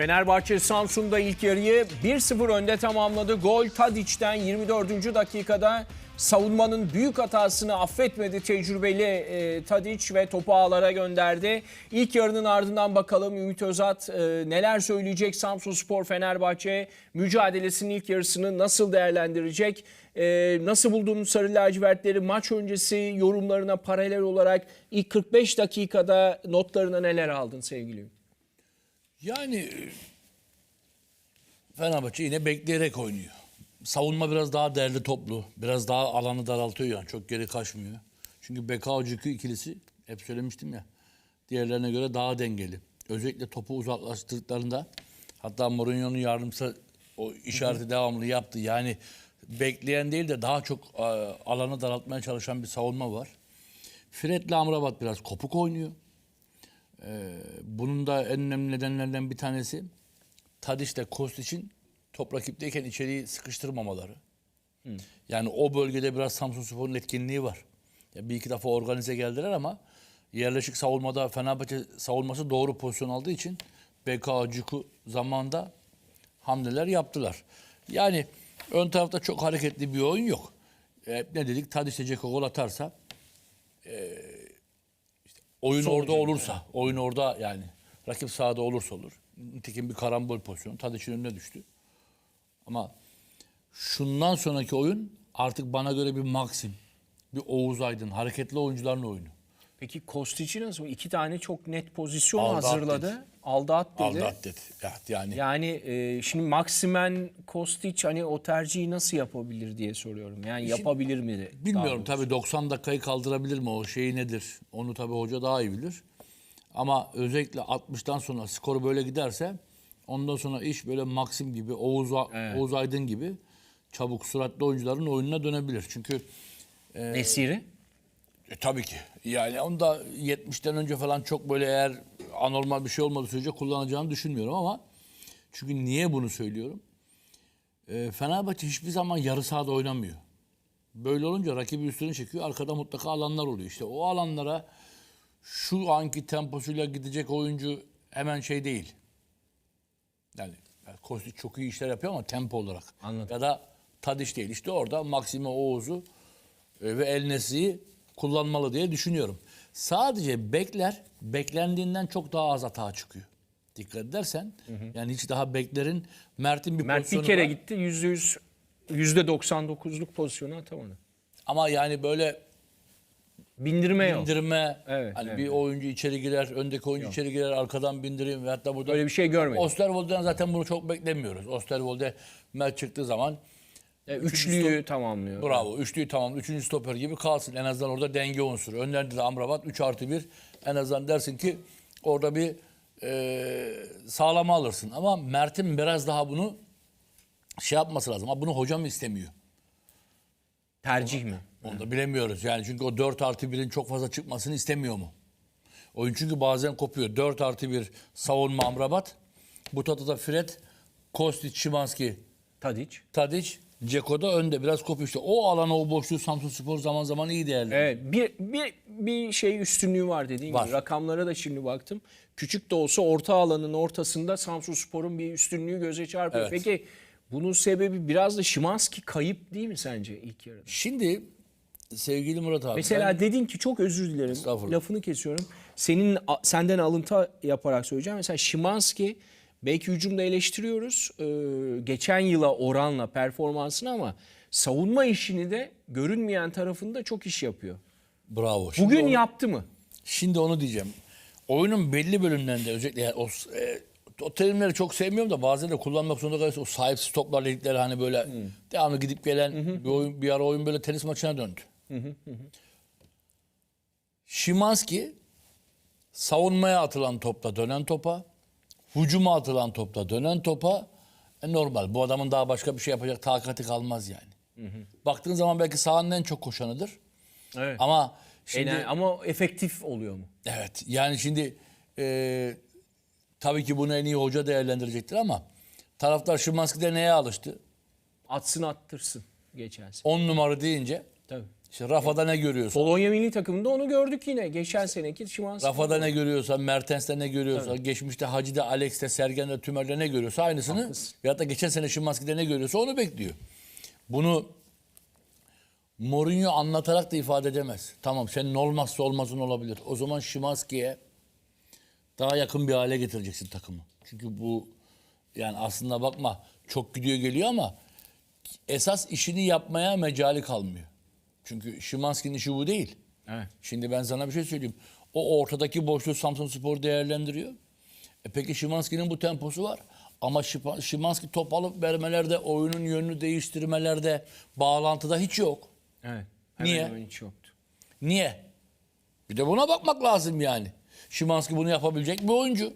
Fenerbahçe Samsun'da ilk yarıyı 1-0 önde tamamladı. Gol Tadic'ten 24. dakikada savunmanın büyük hatasını affetmedi tecrübeli e, Tadic ve topu ağlara gönderdi. İlk yarının ardından bakalım Ümit Özat e, neler söyleyecek Samsun Spor Fenerbahçe mücadelesinin ilk yarısını nasıl değerlendirecek? E, nasıl buldunuz Sarı Lacivertleri maç öncesi yorumlarına paralel olarak ilk 45 dakikada notlarına neler aldın sevgili Ümit? Yani e, Fenerbahçe yine bekleyerek oynuyor. Savunma biraz daha değerli toplu. Biraz daha alanı daraltıyor yani. Çok geri kaçmıyor. Çünkü Beka ikilisi hep söylemiştim ya. Diğerlerine göre daha dengeli. Özellikle topu uzaklaştırdıklarında hatta Mourinho'nun yardımcısı o işareti devamlı yaptı. Yani bekleyen değil de daha çok e, alanı daraltmaya çalışan bir savunma var. Fred'le Amrabat biraz kopuk oynuyor. Bunun da en önemli nedenlerden bir tanesi Tadiç ile Kostic'in top rakipteyken içeriği sıkıştırmamaları. Yani o bölgede biraz Samsun Spor'un etkinliği var. Ya bir iki defa organize geldiler ama yerleşik savunmada Fenerbahçe savunması doğru pozisyon aldığı için BK Cuku zamanında hamleler yaptılar. Yani ön tarafta çok hareketli bir oyun yok. E, ne dedik? Tadiç de Ceko gol atarsa oyun orada olursa, oyun orada yani rakip sahada olursa olur. Nitekim bir karambol pozisyonu Tadiç'in önüne düştü. Ama şundan sonraki oyun artık bana göre bir Maxim, bir Oğuz Aydın, hareketli oyuncuların oyunu. Peki Kostic'i nasıl? İki tane çok net pozisyon Aldı hazırladı. dedi. Aldı at dedi. Aldı at dedi. Evet, yani Yani e, şimdi Maximen Kostic hani o tercihi nasıl yapabilir diye soruyorum. Yani yapabilir mi? bilmiyorum tabii 90 dakikayı kaldırabilir mi o şey nedir? Onu tabii hoca daha iyi bilir. Ama özellikle 60'tan sonra skoru böyle giderse ondan sonra iş böyle Maxim gibi, Oğuz, Oğuz Aydın gibi çabuk süratli oyuncuların oyununa dönebilir. Çünkü Nesiri? E, tabii ki. Yani onu da 70'ten önce falan çok böyle eğer anormal bir şey olmadığı sürece kullanacağını düşünmüyorum ama çünkü niye bunu söylüyorum? E, Fenerbahçe hiçbir zaman yarı sahada oynamıyor. Böyle olunca rakibi üstüne çekiyor. Arkada mutlaka alanlar oluyor. İşte o alanlara şu anki temposuyla gidecek oyuncu hemen şey değil. Yani Kostic çok iyi işler yapıyor ama tempo olarak. Anladım. Ya da Tadiş değil. İşte orada Maxime Oğuz'u e, ve El Nesri'yi kullanmalı diye düşünüyorum. Sadece bekler beklendiğinden çok daha az hata çıkıyor. Dikkat edersen yani hiç daha beklerin Mert'in bir Mert bir pozisyonu kere var. gitti yüzde yüz yüzde 99'luk pozisyonu atamadı. Ama yani böyle Bindirme yok. bindirme Evet, hani evet, bir oyuncu içeri girer, öndeki oyuncu içeri girer, arkadan bindireyim ve hatta burada Öyle bir şey görmedim. Osterwolde'den zaten bunu çok beklemiyoruz. Osterwolde Mert çıktığı zaman E, üçlüyü tamamlıyor. Bravo. Üçlüyü tamam. Üçüncü stoper gibi kalsın. En azından orada denge unsuru. Önlerinde de Amrabat 3 artı 1. En azından dersin ki orada bir e, sağlama alırsın. Ama Mert'in biraz daha bunu şey yapması lazım. Ama bunu hocam istemiyor. Tercih mi? Onu da bilemiyoruz. Yani çünkü o 4 artı 1'in çok fazla çıkmasını istemiyor mu? Oyun çünkü bazen kopuyor. 4 artı 1 savunma Amrabat. Bu tatada Fred, Kostic, Şimanski, Tadic. Tadic, Ceko da önde. Biraz kopuyor. İşte o alana o boşluğu Samsun Spor zaman zaman iyi değerlendiriyor. Evet bir, bir, bir şey üstünlüğü var dediğin Var. gibi. Rakamlara da şimdi baktım. Küçük de olsa orta alanın ortasında Samsun Spor'un bir üstünlüğü göze çarpıyor. Evet. Peki bunun sebebi biraz da Şimanski kayıp değil mi sence ilk yarıda? Şimdi sevgili Murat abi. Mesela ben- dedin ki çok özür dilerim. Estağfurullah. Lafını kesiyorum. Senin a- senden alıntı yaparak söyleyeceğim. Mesela Şimanski belki hücumda eleştiriyoruz. Geçen yıla oranla performansını ama savunma işini de görünmeyen tarafında çok iş yapıyor. bravo. Şimdi Bugün onu, yaptı mı? Şimdi onu diyeceğim. Oyunun belli bölümlerinde özellikle yani o, e, o terimleri çok sevmiyorum da bazen de kullanmak zorunda kalıyorsun. O sahipsiz toplar dedikleri hani böyle devamlı gidip gelen bir oyun bir ara oyun böyle tenis maçına döndü. Şimanski savunmaya atılan topta dönen topa, hücuma atılan topta dönen topa e, normal. Bu adamın daha başka bir şey yapacak takati kalmaz yani. Baktığın zaman belki sahanın en çok koşanıdır. Evet. Ama şimdi Ener- ama efektif oluyor mu? evet yani şimdi e, tabii ki bunu en iyi hoca değerlendirecektir ama taraftar Şimanski'de neye alıştı? Atsın attırsın geçen sene. 10 numara deyince Tabii. İşte Rafa'da ne görüyorsan, Polonya milli takımında onu gördük yine. Geçen seneki Şimanski. Rafa'da ne görüyorsan, Mertens'te ne görüyorsan, geçmişte Hacı'da, Alex'te, Sergen'de, Tümer'de ne görüyorsa aynısını Haklısın. ya da geçen sene Şimanski'de ne görüyorsa onu bekliyor. Bunu Mourinho anlatarak da ifade edemez. Tamam senin olmazsa olmazın olabilir. O zaman Şimanski'ye daha yakın bir hale getireceksin takımı. Çünkü bu yani aslında bakma çok gidiyor geliyor ama esas işini yapmaya mecali kalmıyor. Çünkü Şimanski'nin işi bu değil. Evet. Şimdi ben sana bir şey söyleyeyim. O ortadaki boşluğu Samsun Spor değerlendiriyor. E peki Şimanski'nin bu temposu var. Ama Şimanski top alıp vermelerde, oyunun yönünü değiştirmelerde, bağlantıda hiç yok. Evet. Niye? hiç yoktu. Niye? Bir de buna bakmak lazım yani. Şimanski bunu yapabilecek bir oyuncu.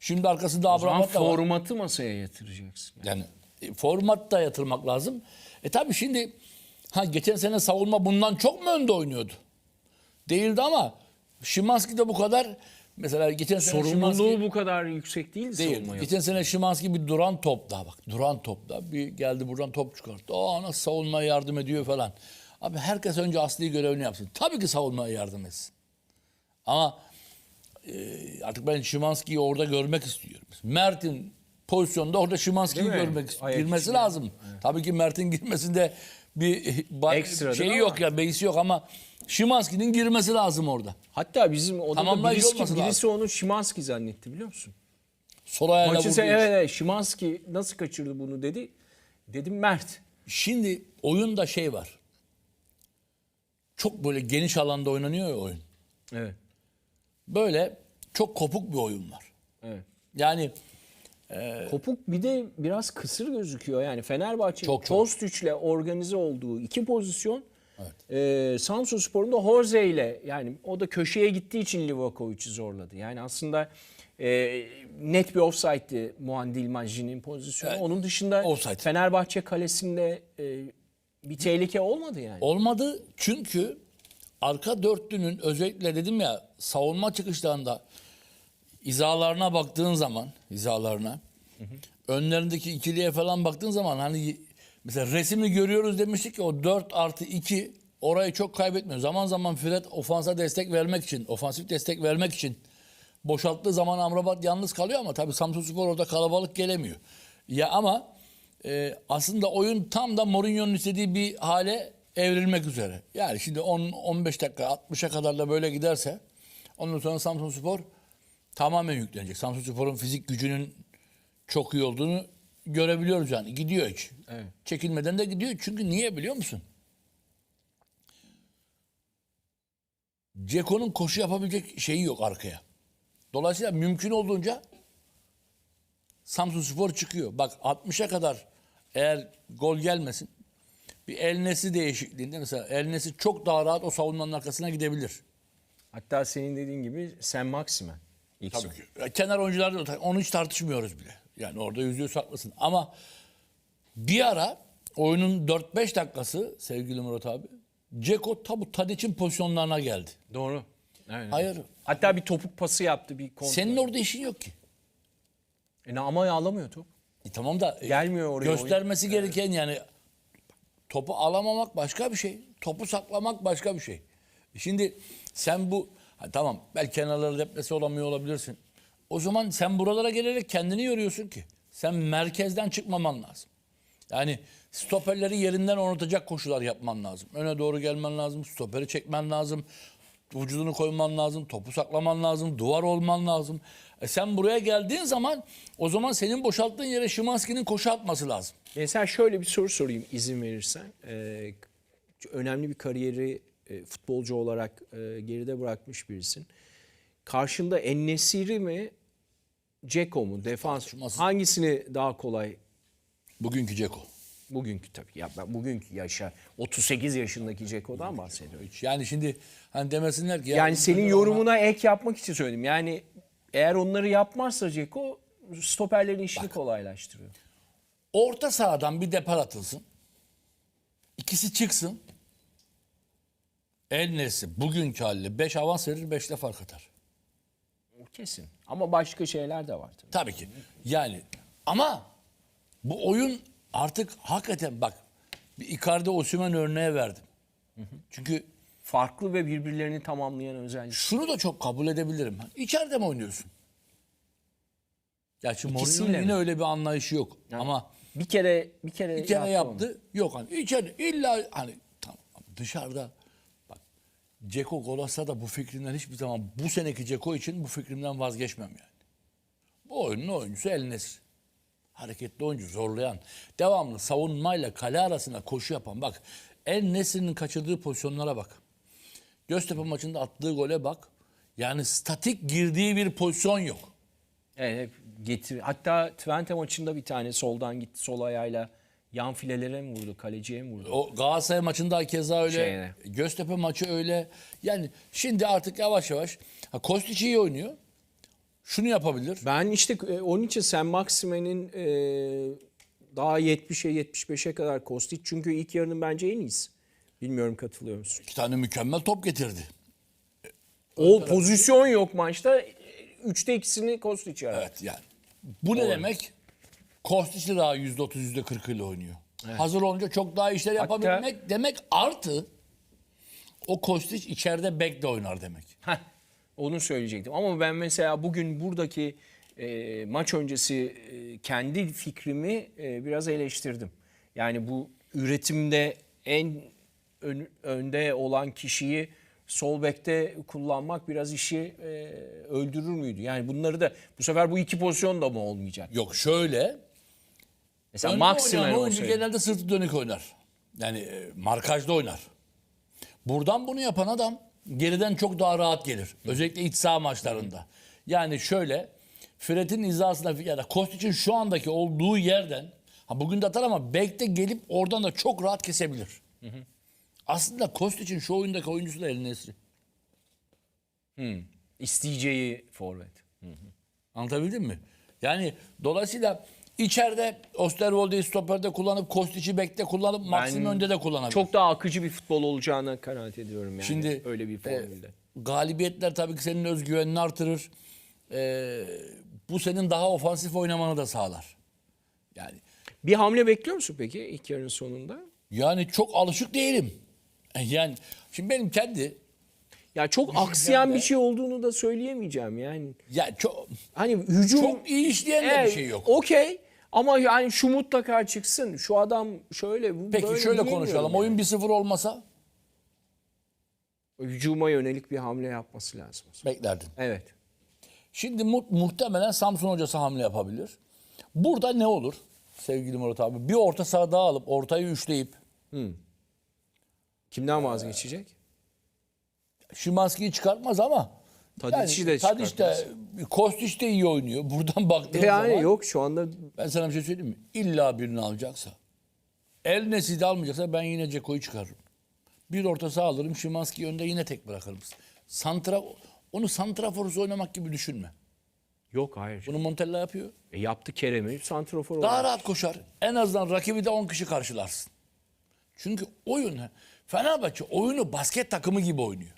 Şimdi arkasında Abramat da var. formatı masaya yatıracaksın. Yani e, format da yatırmak lazım. E tabi şimdi ha geçen sene savunma bundan çok mu önde oynuyordu? Değildi ama Şimanski de bu kadar mesela geçen sene Sorumluluğu Szymański- bu kadar yüksek değil değil. savunmaya. Geçen sene Şimanski bir duran topta bak. Duran topta bir geldi buradan top çıkarttı. Aa nasıl savunmaya yardım ediyor falan. Abi herkes önce asli görevini yapsın. Tabii ki savunmaya yardım etsin. Ama e, artık ben Şimanski'yi orada görmek istiyorum. Mert'in pozisyonda orada Şimanski'yi görmek istiyorum. Girmesi lazım. Tabii ki Mert'in girmesinde bir Ekstradır şeyi yok ya, beisi yok ama Şimanski'nin girmesi lazım orada. Hatta bizim odada Tamamlayıcı birisi, olması birisi onu Şimanski zannetti biliyor musun? Sol ayağıyla Maçı vurduğu se- için. evet, evet Şimanski nasıl kaçırdı bunu dedi. Dedim Mert. Şimdi oyunda şey var. Çok böyle geniş alanda oynanıyor ya oyun. Evet. Böyle çok kopuk bir oyun var. Evet. Yani Kopuk bir de biraz kısır gözüküyor. Yani Fenerbahçe Çok. Kostic'le organize olduğu iki pozisyon e, Samsun Spor'un da Horze ile yani o da köşeye gittiği için Livakovic'i zorladı. Yani aslında e, net bir offside'di Muandil Majin'in pozisyonu. Onun dışında offside. Fenerbahçe kalesinde e, bir tehlike olmadı yani. olmadı çünkü arka dörtlünün özellikle dedim ya savunma çıkışlarında hizalarına baktığın zaman hizalarına önlerindeki ikiliye falan baktığın zaman hani mesela resmi görüyoruz demiştik ki o 4 artı 2 orayı çok kaybetmiyor. Zaman zaman Fred ofansa destek vermek için, ofansif destek vermek için boşalttığı zaman Amrabat yalnız kalıyor ama tabii Samsunspor orada kalabalık gelemiyor. Ya ama e, aslında oyun tam da Mourinho'nun istediği bir hale evrilmek üzere. Yani şimdi 10-15 dakika 60'a kadar da böyle giderse ondan sonra Samsunspor tamamen yüklenecek. Samsunspor'un fizik gücünün çok iyi olduğunu görebiliyoruz yani. Gidiyor hiç. Evet. Çekinmeden de gidiyor. Çünkü niye biliyor musun? Ceko'nun koşu yapabilecek şeyi yok arkaya. Dolayısıyla mümkün olduğunca Samsun Spor çıkıyor. Bak 60'a kadar eğer gol gelmesin bir el nesi değişikliğinde mesela el nesi çok daha rahat o savunmanın arkasına gidebilir. Hatta senin dediğin gibi Sen Maximen. İlk Tabii ki. Ya Kenar oyuncular da onu hiç tartışmıyoruz bile. Yani orada yüzde yüz haklısın. Ama bir ara oyunun 4-5 dakikası sevgili Murat abi Ceko tabu Tadic'in pozisyonlarına geldi. Doğru. Aynen. Hayır. Hatta bir topuk pası yaptı bir kontrol. Senin orada işin yok ki. E, ama alamıyor top. E tamam da e, Gelmiyor oraya göstermesi gereken yani topu alamamak başka bir şey. Topu saklamak başka bir şey. Şimdi sen bu ha, tamam belki kenarları deplese olamıyor olabilirsin. O zaman sen buralara gelerek kendini yoruyorsun ki. Sen merkezden çıkmaman lazım. Yani stoperleri yerinden oynatacak koşular yapman lazım. Öne doğru gelmen lazım. Stoperi çekmen lazım. Vücudunu koyman lazım. Topu saklaman lazım. Duvar olman lazım. E sen buraya geldiğin zaman o zaman senin boşalttığın yere Şimanski'nin koşu atması lazım. Mesela şöyle bir soru sorayım izin verirsen. Ee, önemli bir kariyeri e, futbolcu olarak e, geride bırakmış birisin. Karşında Ennesiri mi, Ceko mu, defans? Tartışmasız. Hangisini daha kolay Bugünkü Ceko. bugünkü tabii. Ya ben bugünkü yaşa 38 yaşındaki Ceko'dan bahsediyorum. Yani şimdi hani demesinler ki... ya Yani senin kadar yorumuna ek yapmak için söyledim. Yani eğer onları yapmazsa Ceko stoperlerin işini kolaylaştırıyor. Orta sahadan bir depar atılsın. İkisi çıksın. El Nesi bugünkü haliyle 5 avans verir 5'le fark atar. O Kesin. Ama başka şeyler de var tabii. Tabii ki. Yani ama bu oyun artık hakikaten bak bir Icardi Osimhen örneği verdim. Çünkü Farklı ve birbirlerini tamamlayan özellik. şunu da çok kabul edebilirim. İçeride mi oynuyorsun? Gerçi Mourinho'nun yine mi? öyle bir anlayışı yok. Ama Bir kere bir kere, bir kere yaptı yaptı. Yok hani içeride illa hani tamam dışarıda Ceko gol atsa da bu fikrinden hiçbir zaman bu seneki Ceko için bu fikrimden vazgeçmem yani. Bu oyunun oyuncusu El Nesri. Hareketli oyuncu zorlayan, devamlı savunmayla kale arasına koşu yapan. Bak El Nesri'nin kaçırdığı pozisyonlara bak. Göztepe maçında attığı gole bak. Yani statik girdiği bir pozisyon yok. Evet, getir. Hatta Twente maçında bir tane soldan gitti sol ayağıyla yan filelere mi vurdu, kaleciye mi vurdu? O Galatasaray maçında keza öyle. Şeyine. Göztepe maçı öyle. Yani şimdi artık yavaş yavaş. Ha, Kostić iyi oynuyor. Şunu yapabilir. Ben işte e, onun için Sen Maxime'nin e, daha 70'e 75'e kadar Kostic çünkü ilk yarının bence en iyisi. Bilmiyorum katılıyor musun? İki tane mükemmel top getirdi. O pozisyon yok maçta. E, Üçte ikisini Kostic yarattı. Evet yani. Bu ne demek? Kostić de daha %30 %40 ile oynuyor. Hazır olunca çok daha işler yapabilmek demek artı o Kostić içeride bek de oynar demek. Heh, onu söyleyecektim. Ama ben mesela bugün buradaki e, maç öncesi e, kendi fikrimi e, biraz eleştirdim. Yani bu üretimde en ön- önde olan kişiyi sol bekte kullanmak biraz işi e, öldürür müydü? Yani bunları da bu sefer bu iki pozisyon da mı olmayacak? Yok şöyle. Mesela Maximen oynayan oyuncu olsaydı. genelde sırtı dönük oynar. Yani e, markajda oynar. Buradan bunu yapan adam geriden çok daha rahat gelir. Özellikle iç saha maçlarında. Yani şöyle Fred'in hizasına ya da Kostic'in şu andaki olduğu yerden ha bugün de atar ama bekte gelip oradan da çok rahat kesebilir. Aslında Kostic'in şu oyundaki oyuncusu da El Nesri. İsteyeceği forvet. Anlatabildim mi? Yani dolayısıyla içeride Osterwolde'yi stoperde kullanıp Kostic'i bekte kullanıp Maxim önde de kullanabilir. Çok daha akıcı bir futbol olacağına kanaat ediyorum yani. Şimdi öyle bir e, formülde. galibiyetler tabii ki senin özgüvenini artırır. E, bu senin daha ofansif oynamanı da sağlar. Yani Bir hamle bekliyor musun peki ilk yarının sonunda? yani çok alışık değilim. E, Yani şimdi benim kendi Ya çok aksayan bir şey olduğunu da söyleyemeyeceğim yani. ya çok Hani hücum çok iyi işleyen de bir şey yok. Okey ama yani şu mutlaka çıksın. Şu adam şöyle bu Peki böyle şöyle konuşalım. yani. Oyun 1-0 olmasa hücuma yönelik bir hamle yapması lazım. beklerdin. Evet. Şimdi mu- muhtemelen Samsun hocası hamle yapabilir. Burada ne olur sevgili Murat abi? Bir orta saha daha alıp ortayı üçleyip Kimden vazgeçecek? Şimanski'yi çıkartmaz ama Tadic'i de Tadic de Kostić de iyi oynuyor. Buradan baktığın Yani zaman yok şu anda ben sana bir şey söyleyeyim mi? İlla birini alacaksa El Nesli'de almayacaksa ben yine Ceko'yu çıkarırım. Bir orta saha alırım. Şimanski'yi önde yine tek bırakırım. Santra, onu santraforus oynamak gibi düşünme. yok hayır. Bunu Montella yapıyor. E, yaptı Kerem'i santrofor Daha rahat koşar. En azından rakibi de 10 kişi karşılarsın. Çünkü oyun Fenerbahçe oyunu basket takımı gibi oynuyor.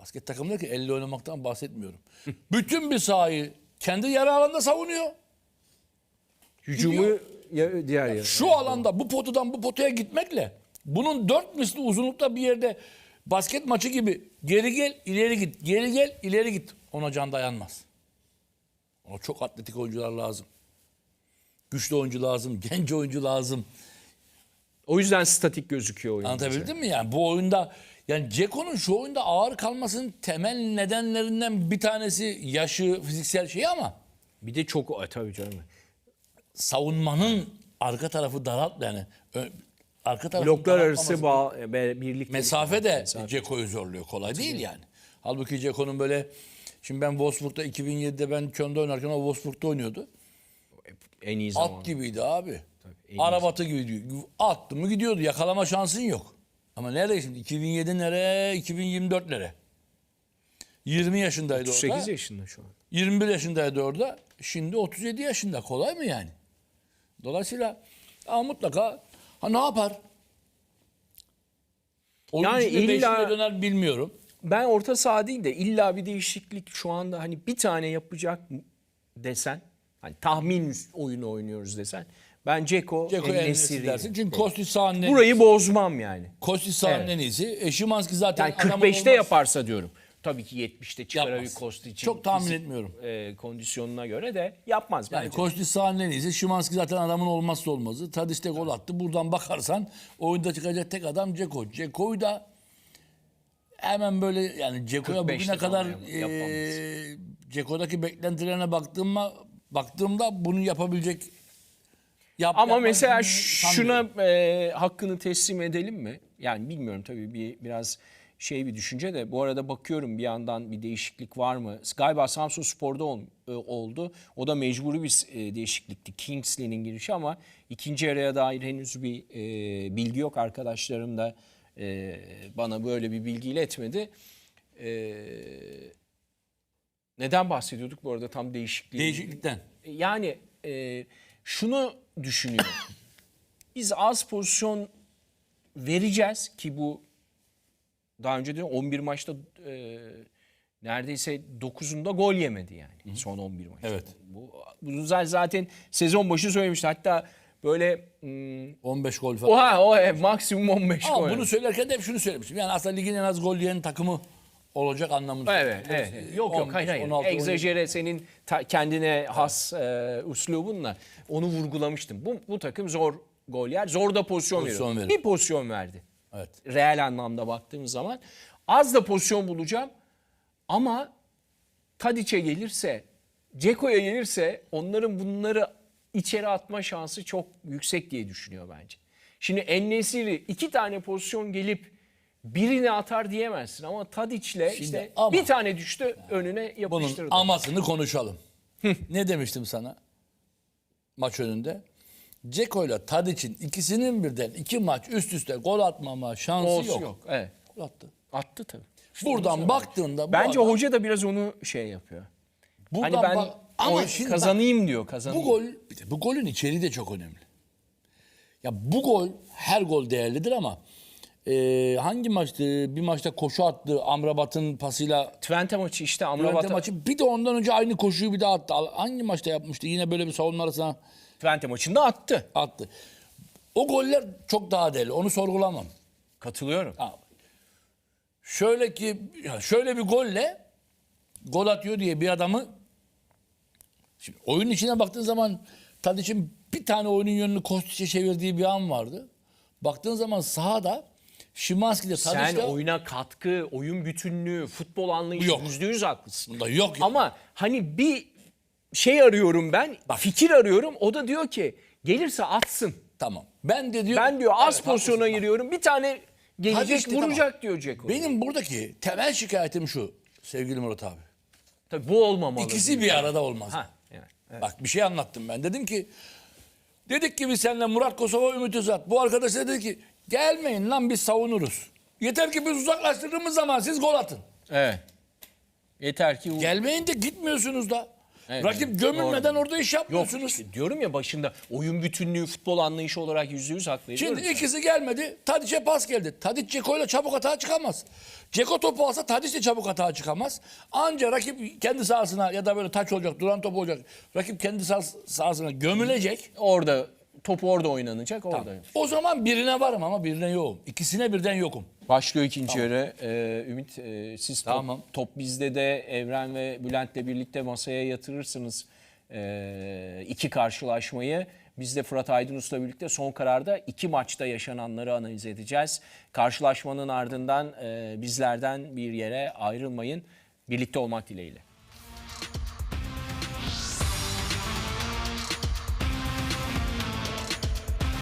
Basket takımı ki elle oynamaktan bahsetmiyorum. Bütün bir sahayı kendi yarı alanda savunuyor. Hücumu ya, diğer yana. Şu alanda bu potadan bu potaya gitmekle bunun dört misli uzunlukta bir yerde basket maçı gibi geri gel ileri git geri gel ileri git ona can dayanmaz. Ona çok atletik oyuncular lazım. Güçlü oyuncu lazım, genç oyuncu lazım. O yüzden statik gözüküyor oyun. Anlatabildim mi yani? Bu oyunda yani Ceko'nun şu oyunda ağır kalmasının temel nedenlerinden bir tanesi yaşı, fiziksel şeyi ama Bir de çok e, tabii canım. savunmanın arka tarafı daralt yani ö- arka tarafı Bloklar arası bağ, e, birlikte. Mesafe de Ceko'yu zorluyor. Kolay değil yani. Halbuki Ceko'nun böyle şimdi ben Wolfsburg'da 2007'de ben Köln'de oynarken o Wolfsburg'da oynuyordu. en iyi zaman. At gibiydi abi. Arabatı gibiydi. Attı mı gidiyordu. Yakalama şansın yok. Ama nerede şimdi? 2007 nere? 2024 nere? 20 yaşındaydı 38 orada. yaşında şu an. 21 yaşındaydı orada. Şimdi 37 yaşında. Kolay mı yani? Dolayısıyla ama mutlaka ha ne yapar? Oyun Yani illa- döner bilmiyorum. Ben orta saha değil de illa bir değişiklik şu anda hani bir tane yapacak desen hani tahmin oyunu oynuyoruz desen Ben Ceko, Ceko Enes'i Nesiri. dersin. Çünkü Kostic sahanın en Burayı bozmam yani. Kostic sahanın Evet. en iyisi. E, Szymanski zaten Yani adamın 45'te olmaz. yaparsa diyorum. Tabii ki 70'te çıkar Yapmaz. Kost için. Çok tahmin etmiyorum. e, kondisyonuna göre de yapmaz Yani bence. Kostic sahanın en iyisi. Szymanski zaten adamın olmazsa olmazı. Tadic de gol attı. Buradan bakarsan oyunda çıkacak tek adam Ceko. Ceko'yu da hemen böyle yani Ceko'ya 45'te bugüne kadar e, Ceko'daki beklentilerine baktığımda baktığımda bunu yapabilecek yap, Ama mesela şuna e, hakkını teslim edelim mi? Yani bilmiyorum tabii bir biraz şey bir düşünce de bu arada bakıyorum bir yandan bir değişiklik var mı? Galiba Samsun Spor'da ol- e, oldu. O da mecburi bir e, değişiklikti. Kingsley'nin girişi ama ikinci yarıya dair henüz bir e, bilgi yok. Arkadaşlarım da e, bana böyle bir bilgi iletmedi. E, neden bahsediyorduk bu arada tam değişikliği? değişiklikten. Yani e, şunu düşünüyorum. Biz az pozisyon vereceğiz ki bu daha önce de 11 maçta e, neredeyse 9'unda gol yemedi yani son 11 maçta. Evet. Bu, bunu zaten sezon başı söylemişti. Hatta böyle hmm, 15 gol falan. oha o e, maksimum 15 Ama gol. bunu söylerken de hep şunu söylemiştim. Yani aslında ligin en az gol yiyen takımı olacak anlamında. Evet, evet. evet. Yok yok 15, hayır hayır. 16, 17. Egzajere senin ta- kendine has e, üslubunla onu vurgulamıştım. Bu, bu takım zor gol yer. Zor da pozisyon, Pozisyon veriyor. verir. Bir pozisyon verdi. Evet. Reel anlamda baktığımız zaman. Az da pozisyon bulacağım. Ama Tadiç'e gelirse, Ceko'ya gelirse onların bunları içeri atma şansı çok yüksek diye düşünüyor bence. Şimdi Ennesiri iki tane pozisyon gelip birini atar diyemezsin ama Tadiç'le işte ama- bir tane düştü önüne Bunun yapıştırdı. amasını konuşalım. ne demiştim sana maç önünde? Ceko ile Tadic'in ikisinin birden iki maç üst üste gol atmama şansı Olsun yok. yok. Evet. Gol attı. Attı tabii. Buradan baktığında bu Bence adam- hoca da biraz onu şey yapıyor. buradan Hani ben bak- ama şimdi bak, kazanayım diyor, kazanayım. bu gol bir de bu golün içeriği de çok önemli. Ya bu gol her gol değerlidir ama e, hangi maçtı? Bir maçta koşu attı. Amrabat'ın pasıyla Twente maçı işte Twente Amrabat'a maçı bir de ondan önce aynı koşuyu bir daha attı. Hangi maçta yapmıştı? Yine böyle bir savunma arasına Twente maçında attı. attı. O goller çok daha değerli. Onu sorgulamam. Katılıyorum. Ha, Şöyle ki şöyle bir golle gol atıyor diye bir adamı şimdi oyunun içine baktığın zaman Tadic'in bir tane oyunun yönünü Kostic'e çevirdiği bir an vardı. Baktığın zaman sahada Şimanski de Sen oyuna katkı, oyun bütünlüğü, futbol anlayışı Yok. yüzde yüz haklısın. bunda yok. ya. Ama hani bir şey arıyorum ben, fikir arıyorum. O da diyor ki gelirse atsın. tamam. Ben de diyor Ben diyor az Evet, pozisyona haklısın. giriyorum. Bir tane gelecek Hadi işte, vuracak diyor Ceko. Benim buradaki temel şikayetim şu sevgili Murat abi. Tabii bu olmamalı. İkisi bir arada olmaz. Ha, yani, evet. Bak bir şey anlattım ben. Dedim ki dedik ki biz seninle Murat Kosova Ümit Özat. Bu arkadaş da dedi ki gelmeyin lan biz savunuruz. Yeter ki biz uzaklaştırdığımız zaman siz gol atın. Evet. Yeter ki Gelmeyin de gitmiyorsunuz da. Evet, Rakip gömülmeden orada iş Yok yapmıyorsunuz. işte diyorum ya başında oyun bütünlüğü, futbol anlayışı olarak yüzde yüz haklı. Şimdi ikisi gelmedi. Tadic'e pas geldi. Tadic Ceko'yla çabuk hata çıkamaz. Ceko topu alsa Tadic de çabuk hata çıkamaz. Anca rakip kendi sahasına ya da böyle taç olacak, duran top olacak. Rakip kendi sahas- sahasına gömülecek. Orada topu orada oynanacak orada. O zaman birine varım ama birine yokum. İkisine birden yokum. Başlıyor ikinci yarı. Ee, Ümit e, siz top, Tamam. top bizde de Evren ve Bülent'le birlikte masaya yatırırsınız e, iki karşılaşmayı. Biz de Fırat Aydınus'la birlikte son kararda iki maçta yaşananları analiz edeceğiz. Karşılaşmanın ardından e, bizlerden bir yere ayrılmayın. Birlikte olmak dileğiyle.